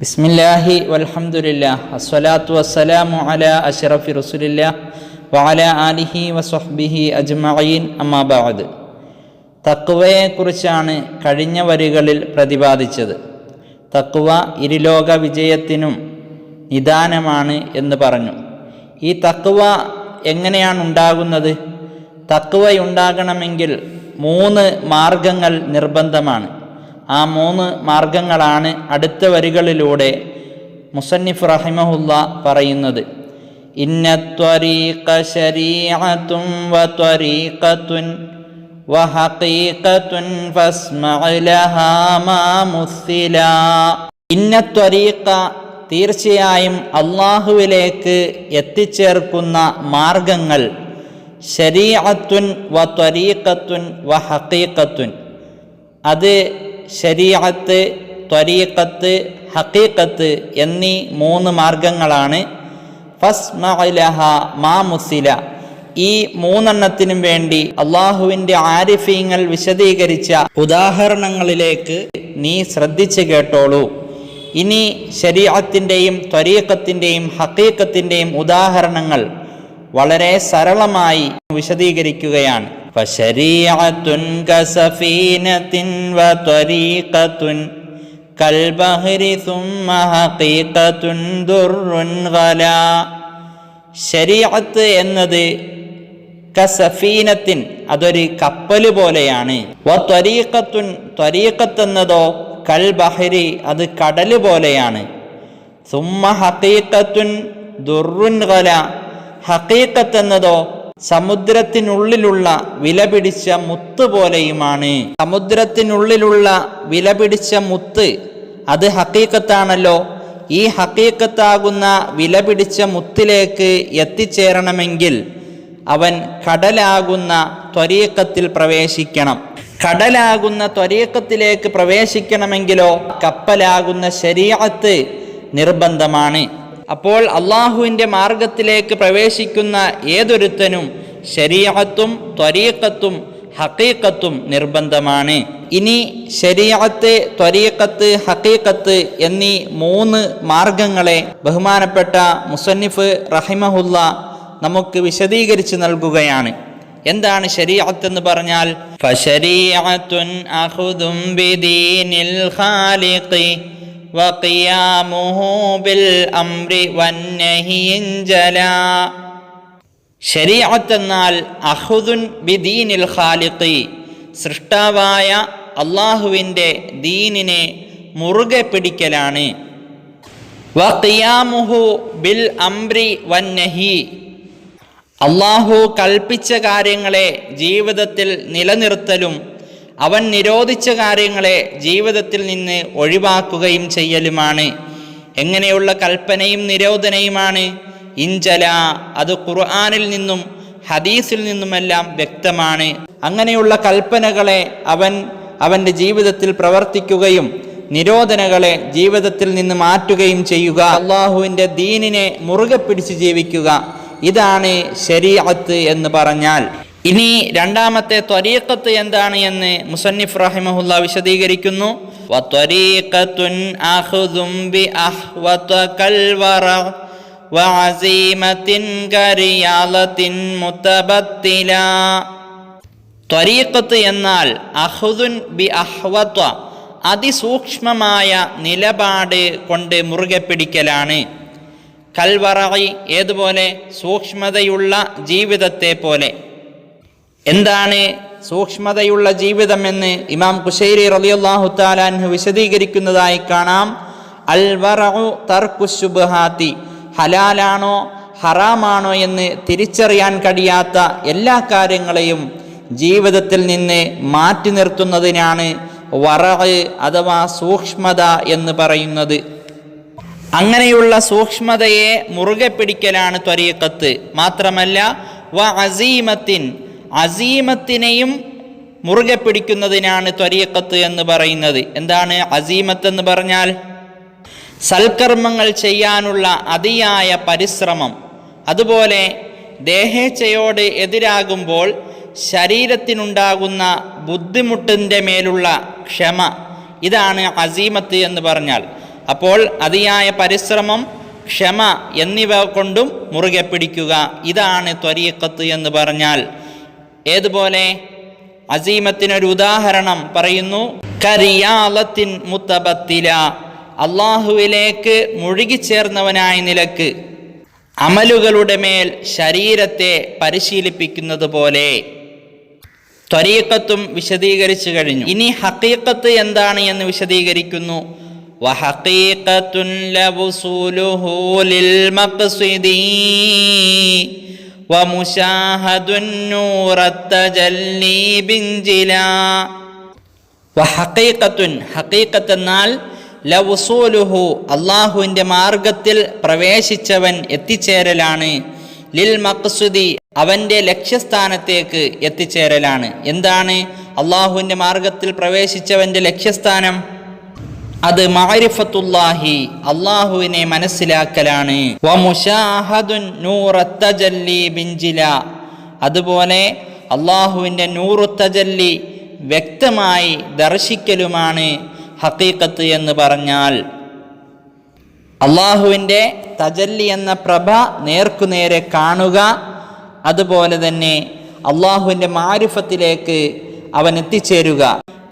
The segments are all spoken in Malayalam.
ബിസ്മില്ലാഹി വൽഹംദുലില്ലാ അസ്സലാത്തു വസ്സലാമു അല അഷറഫി റസുലില്ലാ വഅല ആലിഹി വസ്വഹ്ബിഹി അജ്മഈൻ. അമ്മാബാദ് തക്കുവയെക്കുറിച്ചാണ് കഴിഞ്ഞ വരികളിൽ പ്രതിപാദിച്ചത്. തക്കുവ ഇരുലോക വിജയത്തിനും നിദാനമാണ് എന്ന് പറഞ്ഞു. ഈ തക്കുവ എങ്ങനെയാണ് ഉണ്ടാകുന്നത്? തക്കുവയുണ്ടാകണമെങ്കിൽ മൂന്ന് മാർഗങ്ങൾ നിർബന്ധമാണ്. ആ മൂന്ന് മാർഗങ്ങളാണ് അടുത്ത വരികളിലൂടെ മുസന്നിഫ് റഹിമഹുല്ല പറയുന്നത്. ഇന്ന ത്വരീഖ ശരീഅത്തും വ ഫസ്മഅ ലഹാ മാ ഇന്ന തീർച്ചയായും അള്ളാഹുവിലേക്ക് എത്തിച്ചേർക്കുന്ന മാർഗങ്ങൾ ശരീഅത്തുൻ വ ത്വരീഖത്തുൻ വ ഹഖീഖത്തുൻ. അത് ശരീഅത്ത് ത്വരീഖത്ത് ഹഖീഖത്ത് എന്നീ മൂന്ന് മാർഗങ്ങളാണ്. മാ മുസില ഈ മൂന്നെണ്ണത്തിനും വേണ്ടി അള്ളാഹുവിന്റെ ആരിഫീങ്ങൾ വിശദീകരിച്ച ഉദാഹരണങ്ങളിലേക്ക് നീ ശ്രദ്ധിച്ചു കേട്ടോളൂ. ഇനി ശരീഅത്തിന്റെയും ത്വരീഖത്തിന്റെയും ഹക്കീക്കത്തിന്റെയും ഉദാഹരണങ്ങൾ. വളരെ സരളമായി വിശദീകരിക്കുകയാണ്. ശരീഅത്ത് എന്നത് കസഫീനത്തിൻ അതൊരു കപ്പൽ പോലെയാണ്. ത്വരീക്കത്തുൻ ത്വരീഖത്ത് എന്നതോ കൽ ബഹരി അത് കടൽ പോലെയാണ്. സുമ്മ ഹക്കീക്കത്തുൻ ദുർറുൻ കല ഹക്കീക്കത്ത് സമുദ്രത്തിനുള്ളിലുള്ള വിലപിടിച്ച മുത്ത് പോലെയുമാണ്. സമുദ്രത്തിനുള്ളിലുള്ള വിലപിടിച്ച മുത്ത് അത് ഹക്കീക്കത്താണല്ലോ ഈ ഹക്കീക്കത്താകുന്ന വിലപിടിച്ച മുത്തിലേക്ക് എത്തിച്ചേരണമെങ്കിൽ അവൻ കടലാകുന്ന ത്വരീക്കത്തിൽ പ്രവേശിക്കണം. കടലാകുന്ന ത്വരീക്കത്തിലേക്ക് പ്രവേശിക്കണമെങ്കിലോ കപ്പലാകുന്ന ശരീരത്ത് നിർബന്ധമാണ്. അപ്പോൾ അള്ളാഹുവിന്റെ മാർഗത്തിലേക്ക് പ്രവേശിക്കുന്ന ഏതൊരുത്തനും ശരീഅത്തും ത്വരീക്കത്തും ഹക്കീക്കത്തും നിർബന്ധമാണ്. ഇനി ശരീഅത്ത് ത്വരീക്കത്ത് ഹക്കീക്കത്ത് എന്നീ മൂന്ന് മാർഗങ്ങളെ ബഹുമാനപ്പെട്ട മുസന്നിഫ് റഹിമഹുല്ല നമുക്ക് വിശദീകരിച്ച് നൽകുകയാണ്. എന്താണ് ശരീഅത്ത് എന്ന് പറഞ്ഞാൽ? ഫശരീഅത്തുൻ അഖുദും ബിദീനിൽ ഖാലിഖി വഖിയാമുഹു ബിൽ അംരി വന്നഹി ജലാ. ശരീഅത്ത് എന്നാൽ അഹുദുൻ ബിദീനിൽ ഖാലിഖി സൃഷ്ടാവായ അള്ളാഹുവിന്റെ ദീനിനെ മുറുകെ പിടിക്കലാണ്. വഖിയാമുഹു ബിൽ അംരി വന്നഹി അള്ളാഹു കൽപ്പിച്ച കാര്യങ്ങളെ ജീവിതത്തിൽ നിലനിർത്തലും അവൻ നിരോധിച്ച കാര്യങ്ങളെ ജീവിതത്തിൽ നിന്ന് ഒഴിവാക്കുകയും ചെയ്യലുമാണ്. എങ്ങനെയുള്ള കൽപ്പനയും നിരോധനയുമാണ്. ഇഞ്ചല അത് ഖുർആാനിൽ നിന്നും ഹദീസിൽ നിന്നുമെല്ലാം വ്യക്തമാണ്. അങ്ങനെയുള്ള കൽപ്പനകളെ അവൻ അവന്റെ ജീവിതത്തിൽ പ്രവർത്തിക്കുകയും നിരോധനകളെ ജീവിതത്തിൽ നിന്ന് മാറ്റുകയും ചെയ്യുക. അള്ളാഹുവിന്റെ ദീനിനെ മുറുകെ പിടിച്ച് ജീവിക്കുക. ഇതാണ് ശരീഅത്ത് എന്ന് പറഞ്ഞാൽ. ഇനി രണ്ടാമത്തെ ത്വരീഖത്ത് എന്താണ് എന്ന് മുസന്നിഫ് റഹിമഹുല്ല വിശദീകരിക്കുന്നു. കൽവറ ത്വരീഖത്ത് എന്നാൽ അഹുദുൻ ബി അഹ്വത്വ അതിസൂക്ഷ്മമായ നിലപാട് കൊണ്ട് മുറുകെ പിടിക്കലാണ്. കൽവറായി ഏതുപോലെ? സൂക്ഷ്മതയുള്ള ജീവിതത്തെ പോലെ. എന്താണ് സൂക്ഷ്മതയുള്ള ജീവിതമെന്ന് ഇമാം കുശൈരി റലിയല്ലാഹു താലാൻഹു വിശദീകരിക്കുന്നതായി കാണാം. അൽ വറു തർക്കുശുബഹാത്തി ഹലാലാണോ ഹറാമാണോ എന്ന് തിരിച്ചറിയാൻ കഴിയാത്ത എല്ലാ കാര്യങ്ങളെയും ജീവിതത്തിൽ നിന്ന് മാറ്റി നിർത്തുന്നതിനാണ് വറ അഥവാ സൂക്ഷ്മത എന്ന് പറയുന്നത്. അങ്ങനെയുള്ള സൂക്ഷ്മതയെ മുറുകെ പിടിക്കലാണ് ത്വരീക്കത്ത് മാത്രമല്ല വ അസീമത്തിൻ അസീമത്തിനെയും മുറുകെ പിടിക്കുന്നതിനാണ് ത്വരീക്കത്ത് എന്ന് പറയുന്നത്. എന്താണ് അസീമത്ത് എന്ന് പറഞ്ഞാൽ? സൽക്കർമ്മങ്ങൾ ചെയ്യാനുള്ള അതിയായ പരിശ്രമം. അതുപോലെ ദേഹേച്ഛയോട് എതിരാകുമ്പോൾ ശരീരത്തിനുണ്ടാകുന്ന ബുദ്ധിമുട്ടിന്റെ മേലുള്ള ക്ഷമ. ഇതാണ് അസീമത്ത് എന്ന് പറഞ്ഞാൽ. അപ്പോൾ അതിയായ പരിശ്രമം ക്ഷമ എന്നിവ കൊണ്ടും മുറുകെ പിടിക്കുക. ഇതാണ് ത്വരീക്കത്ത് എന്ന് പറഞ്ഞാൽ. ഏതുപോലെ അസീമത്തിനൊരു ഉദാഹരണം പറയുന്നു കരിയാലത്തിൻ മുത്തബത്തില അള്ളാഹുവിലേക്ക് മുഴുകിച്ചേർന്നവനായ നിലക്ക് അമലുകളുടെ മേൽ ശരീരത്തെ പരിശീലിപ്പിക്കുന്നത് പോലെ ത്വരീക്കത്തും വിശദീകരിച്ചു കഴിഞ്ഞു ഇനി ഹക്കീക്കത്ത് എന്താണ് എന്ന് വിശദീകരിക്കുന്നു وحقيقة لوصوله للمقصد ومشاهد النور التجلي بنجلا വഹക്കീക്കത്തുൻ ഹക്കീക്കത്ത് എന്നാൽ ലവുസൂലുഹു അള്ളാഹുവിൻ്റെ മാർഗത്തിൽ പ്രവേശിച്ചവൻ എത്തിച്ചേരലാണ് ലിൽ മക്സുദി അവൻ്റെ ലക്ഷ്യസ്ഥാനത്തേക്ക് എത്തിച്ചേരലാണ് എന്താണ് അള്ളാഹുവിൻ്റെ മാർഗത്തിൽ പ്രവേശിച്ചവൻ്റെ ലക്ഷ്യസ്ഥാനം അത് മാരിഫത്തുല്ലാഹി അള്ളാഹുവിനെ മനസ്സിലാക്കലാണ്. അതുപോലെ അള്ളാഹുവിന്റെ നൂറുത്തജല്ലി വ്യക്തമായി ദർശിക്കലുമാണ് ഹക്കീക്കത്ത് എന്ന് പറഞ്ഞാൽ. അള്ളാഹുവിന്റെ തജല്ലി എന്ന പ്രഭ നേർക്കുനേരെ കാണുക അതുപോലെ തന്നെ അള്ളാഹുവിന്റെ മാരിഫത്തിലേക്ക് അവൻ എത്തിച്ചേരുക.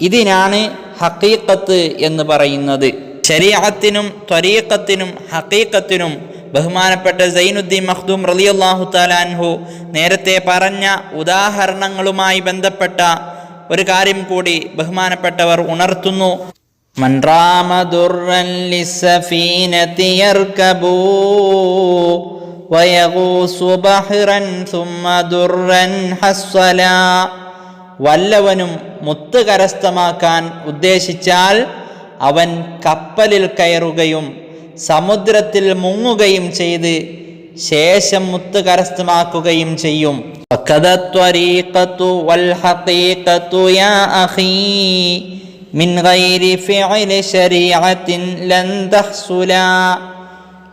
ഇതിനാണ് ഹക്കീക്കത്ത് എന്ന് പറയുന്നത്. ശരീഅത്തിനും ത്വരീക്കത്തിനും ഹക്കീക്കത്തിനും ബഹുമാനപ്പെട്ട സൈനുദ്ദീൻ മഖ്ദൂം റളിയല്ലാഹു താലാൻഹു നേരത്തെ പറഞ്ഞ ഉദാഹരണങ്ങളുമായി ബന്ധപ്പെട്ട ഒരു കാര്യം കൂടി ബഹുമാനപ്പെട്ടവർ ഉണർത്തുന്നു. മൻറാമ ദുർറൻ ثم യർകബൂ വയഗൂസു വല്ലവനും മുത്ത് കരസ്ഥമാക്കാൻ ഉദ്ദേശിച്ചാൽ അവൻ കപ്പലിൽ കയറുകയും സമുദ്രത്തിൽ മുങ്ങുകയും ചെയ്ത് ശേഷം മുത്ത് കരസ്ഥമാക്കുകയും ചെയ്യും.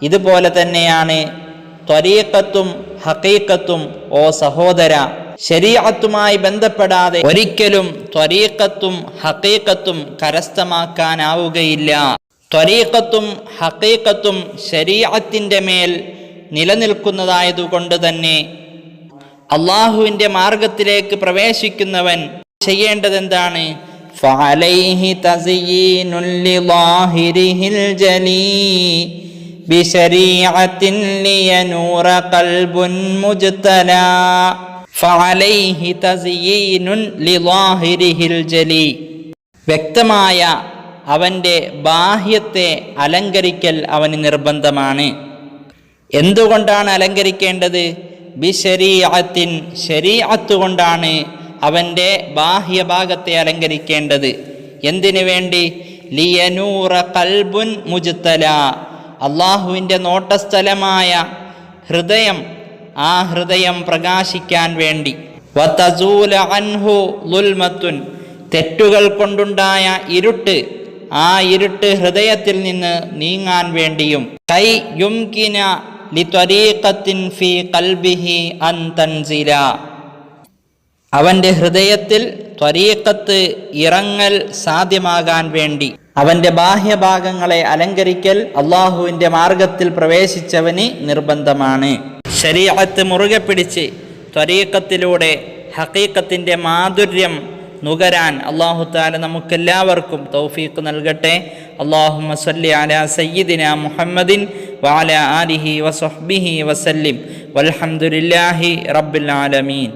ഇതുപോലെ തന്നെയാണ് ത്വരീക്കത്തും ഹക്കീക്കത്തും ഓ സഹോദര ശരീഅത്തുമായി ബന്ധപ്പെടാതെ ഒരിക്കലും ത്വരീക്കത്തും ഹക്കീക്കത്തും കരസ്ഥമാക്കാനാവുകയില്ല ത്വരീക്കത്തും ഹക്കീക്കത്തും ശരീഅത്തിൻ്റെ മേൽ നിലനിൽക്കുന്നതായതുകൊണ്ട് തന്നെ അള്ളാഹുവിൻ്റെ മാർഗത്തിലേക്ക് പ്രവേശിക്കുന്നവൻ ചെയ്യേണ്ടത് എന്താണ് فعليه تزيين لظاهره الجلي بشريعة لينور قلب مجتلى ഫഅലൈഹി ലിളാഹിരിഹിൽ വ്യക്തമായ അവന്റെ ബാഹ്യത്തെ അലങ്കരിക്കൽ അവന് നിർബന്ധമാണ്. എന്തുകൊണ്ടാണ് അലങ്കരിക്കേണ്ടത്? ബിശരീഅത്തിൻ ശരീഅത്ത് കൊണ്ടാണ് അവന്റെ ബാഹ്യഭാഗത്തെ അലങ്കരിക്കേണ്ടത്. എന്തിനു വേണ്ടി? ലിയനൂറ കൽബുൻ മുജുത്തല അള്ളാഹുവിന്റെ നോട്ടസ്ഥലമായ ഹൃദയം ആ ഹൃദയം പ്രകാശിക്കാൻ വേണ്ടി. വതസൂല അൻഹു തെറ്റുകൾ കൊണ്ടുണ്ടായ ഇരുട്ട് ആ ഇരുട്ട് ഹൃദയത്തിൽ നിന്ന് നീങ്ങാൻ വേണ്ടിയും. കൈ യുംകിന ലിത്വരീഖത്തിൻ ഫി കൽബിഹി അൻ തൻസില. ഹൃദയത്തിൽ ത്വരീക്കത്ത് ഇറങ്ങൽ സാധ്യമാകാൻ വേണ്ടി. അവന്റെ ബാഹ്യഭാഗങ്ങളെ അലങ്കരിക്കൽ അള്ളാഹുവിന്റെ മാർഗത്തിൽ പ്രവേശിച്ചവന് നിർബന്ധമാണ്. ശരീഅത്ത് മുറുകെ പിടിച്ച് ത്വരീക്കത്തിലൂടെ ഹക്കീക്കത്തിന്റെ മാധുര്യം നുകരാൻ അള്ളാഹു താല നമുക്കെല്ലാവർക്കും തൗഫീഖ് നൽകട്ടെ. അള്ളാഹു മസല്ലി അല സയ്യിദിന മുഹമ്മദിൻ വാല ആലിഹി വസഹ്ബിഹി വസല്ലിം. വൽഹംദുലില്ലാഹി റബ്ബിൽ ആലമീൻ.